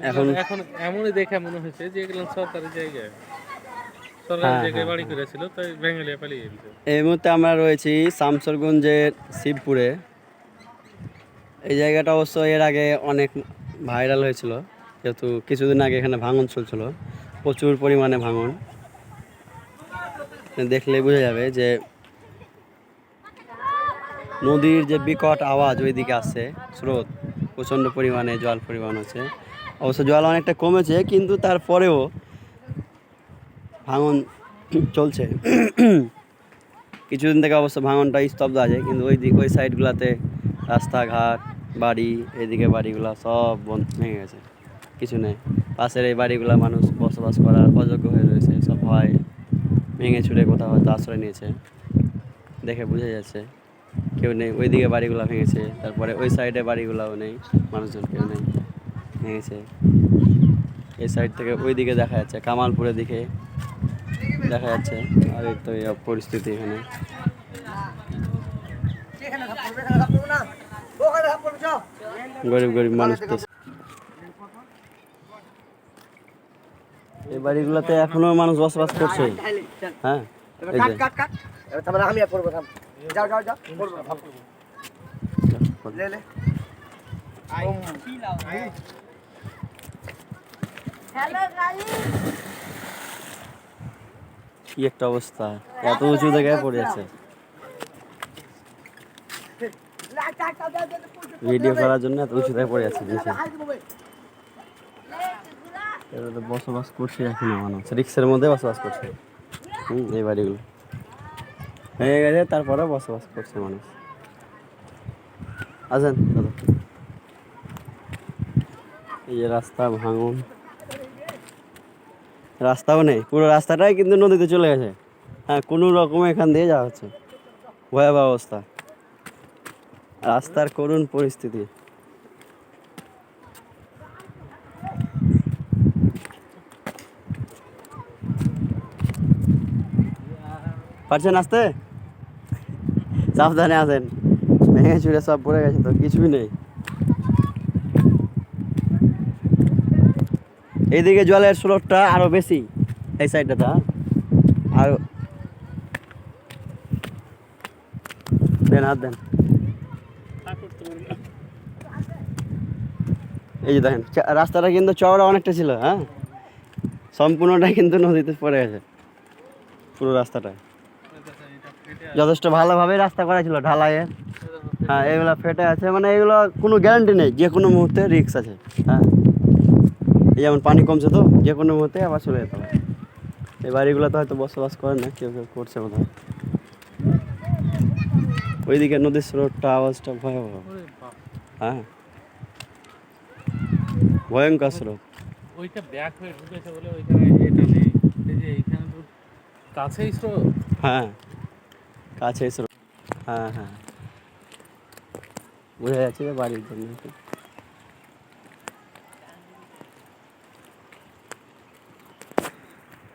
এখন- এখন এমনই দেখে মনে হয়েছে যে এগুলো সরকারি জায়গায়। হ্যাঁ, হ্যাঁ, গেছে। এই মুহূর্তে আমরা রয়েছি শামসরগঞ্জের শিবপুরে। এই জায়গাটা অবশ্য এর আগে অনেক ভাইরাল হয়েছিল যেহেতু কিছুদিন আগে এখানে ভাঙন চলছিল প্রচুর পরিমাণে ভাঙন। দেখলে বোঝা যাবে যে নদীর যে বিকট আওয়াজ ওইদিকে আসছে স্রোত প্রচণ্ড পরিমাণে জল পরিমাণ হচ্ছে। অবশ্য জল অনেকটা কমেছে, কিন্তু তারপরেও ভাঙন চলছে। কিছুদিন থেকে অবশ্য ভাঙনটা স্তব্ধ আছে, কিন্তু ওই দিক, ওই সাইডগুলোতে রাস্তাঘাট, বাড়ি, এদিকে বাড়িগুলো সব বন্ধ ভেঙে গেছে। কিছু নেই। পাশের এই বাড়িগুলো মানুষ বসবাস করার অযোগ্য হয়ে রয়েছে, সব ভয় ভেঙে ছুটে কোথাও হয়তো আশ্রয় নিয়েছে। দেখে বোঝা যাচ্ছে, কেউ নেই। ওইদিকে বাড়িগুলো ভেঙেছে, তারপরে ওই সাইডে বাড়িগুলোও নেই, মানুষজন কেউ নেই। ভেঙেছে। এই সাইড থেকে ওই দিকে দেখা যাচ্ছে, কামালপুরের দিকে দেখা যাচ্ছে। আর এই তো পরিস্থিতি এখানে। গরিব গরিব মানুষ তো। এই বাড়িগুলোতে এখনও মানুষ বসবাস করছে। হ্যাঁ আমি করব যাও যাও যাও করব কি একটা অবস্থা? এত উঁচু জায়গায় পড়ে আছে। ভিডিও করার জন্য এত উঁচু জায়গায় পড়ে আছে নিচে তো বসবাস করছে এখনও মানুষ রিক্সের মধ্যে বসবাস করছে। হুম এই বাড়িগুলো। হয়ে গেছে তারপরে বসবাস করছে মানুষ। আসেন দাদা। এই যে রাস্তা ভাঙন। রাস্তাও নেই। পুরো রাস্তাটাই কিন্তু নদীতে চলে গেছে। হ্যাঁ কোনো রকম এখান দিয়ে যাওয়া হচ্ছে। ভয়াবহ অবস্থা। রাস্তার করুণ পরিস্থিতি। পারছেন আসতে? সাবধানে আসেন। ভেঙে চুড়ে সব পড়ে গেছে তো, কিছুই নেই। এইদিকে জলের স্রোতটা আরও বেশি, এই সাইডটাতে হ্যাঁ? আরও দেন, হাত দেন। এই যে দেখেন রাস্তাটা কিন্তু চওড়া অনেকটা ছিল হ্যাঁ? সম্পূর্ণটা কিন্তু নদীতে পড়ে গেছে, পুরো রাস্তাটা। যথেষ্ট ভালোভাবে রাস্তা করা ছিল ঢালাইয়ের হ্যাঁ এগুলো ফেটে আছে মানে এগুলো কোনো গ্যারান্টি নেই, যে কোনো মুহূর্তে রিক্স আছে হ্যাঁ? এই যেমন পানি কমছে তো যে কোনো মুহূর্তে আবার চলে যেতে হবে। এই বাড়িগুলোতে হয়তো বসবাস করে না কেউ কেউ করছে বোধহয়। ওইদিকে নদীর স্রোতটা আওয়াজটা ভয়াবহ। হ্যাঁ। ভয়ঙ্কর স্রোত। ওইটা ব্যাক হয়ে ঢুকেছে বলে ওইখানে এটা নেই। এই যে এইখানে তো কাছেই স্রোত। হ্যাঁ। কাছে স্রোত। হ্যাঁ হ্যাঁ। বোঝা যাচ্ছে যে বাড়ির জন্য।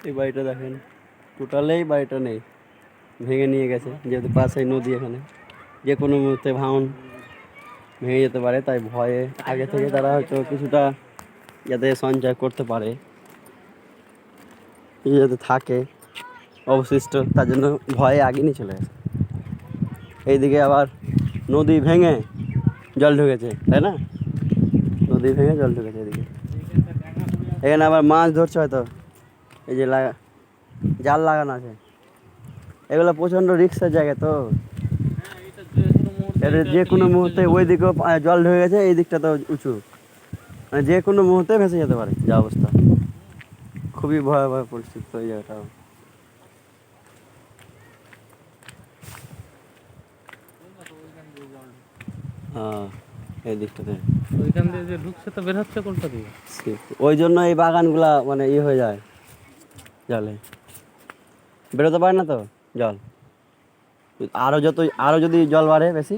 এই বাড়িটা দেখেন। টোটালেই বাড়িটা নেই। ভেঙে নিয়ে গেছে, যেহেতু পাশেই নদী এখানে। যে কোনো মুহূর্তে ভাঙন ভেঙে যেতে পারে, তাই ভয়ে আগে থেকে তারা হয়তো কিছুটা যাতে সঞ্চয় করতে পারে। যাতে থাকে, অবশিষ্ট, তার জন্য ভয়ে আগে নিয়ে চলে গেছে। এইদিকে আবার নদী ভেঙে জল ঢুকেছে, তাই না? নদী ভেঙে জল ঢুকেছে এদিকে। এখানে আবার মাছ ধরছে হয়তো। এই যে লাগা জাল লাগানো আছে। এগুলো প্রচণ্ড রিক্সের জায়গা তো। এটা যে কোনো মুহূর্তে ওই দিকেও জল ঢুকে গেছে এই দিকটা তো উঁচু। মানে যে কোনো মুহূর্তে ভেসে যেতে পারে যা অবস্থা। খুবই ভয়াবহ পরিস্থিতি এই জায়গাটা হ্যাঁ এই দিকটাতে। ওইখান দিয়ে যে ঢুকছে তো বের হচ্ছে কোনটা দিয়ে? ওই জন্য এই বাগানগুলা মানে ইয়ে হয়ে যায়। জলে। বেরোতে পারে না তো জল? আরও যত আরও যদি জল বাড়ে বেশি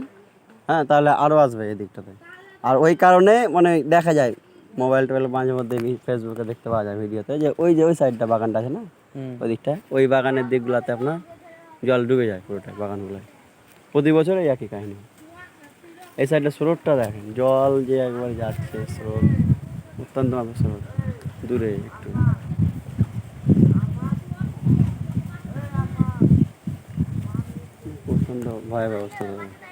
হ্যাঁ তাহলে আরও আসবে এই দিকটাতে আর ওই কারণে মানে দেখা যায় মোবাইল টোবাইল মাঝে মধ্যে ফেসবুকে দেখতে পাওয়া যায় ভিডিওতে যে ওই যে ওই সাইডটা বাগানটা আছে না? ওই দিকটায় ওই বাগানের দিকগুলোতে আপনার জল ডুবে যায় পুরোটা বাগানগুলোয়। প্রতি বছর এই একই কাহিনী। এই সাইডটা স্রোতটা দেখেন জল যে একবার যাচ্ছে স্রোত অত্যন্ত অবস্থা দূরে একটু। প্রচণ্ড ভয়াবহ অবস্থা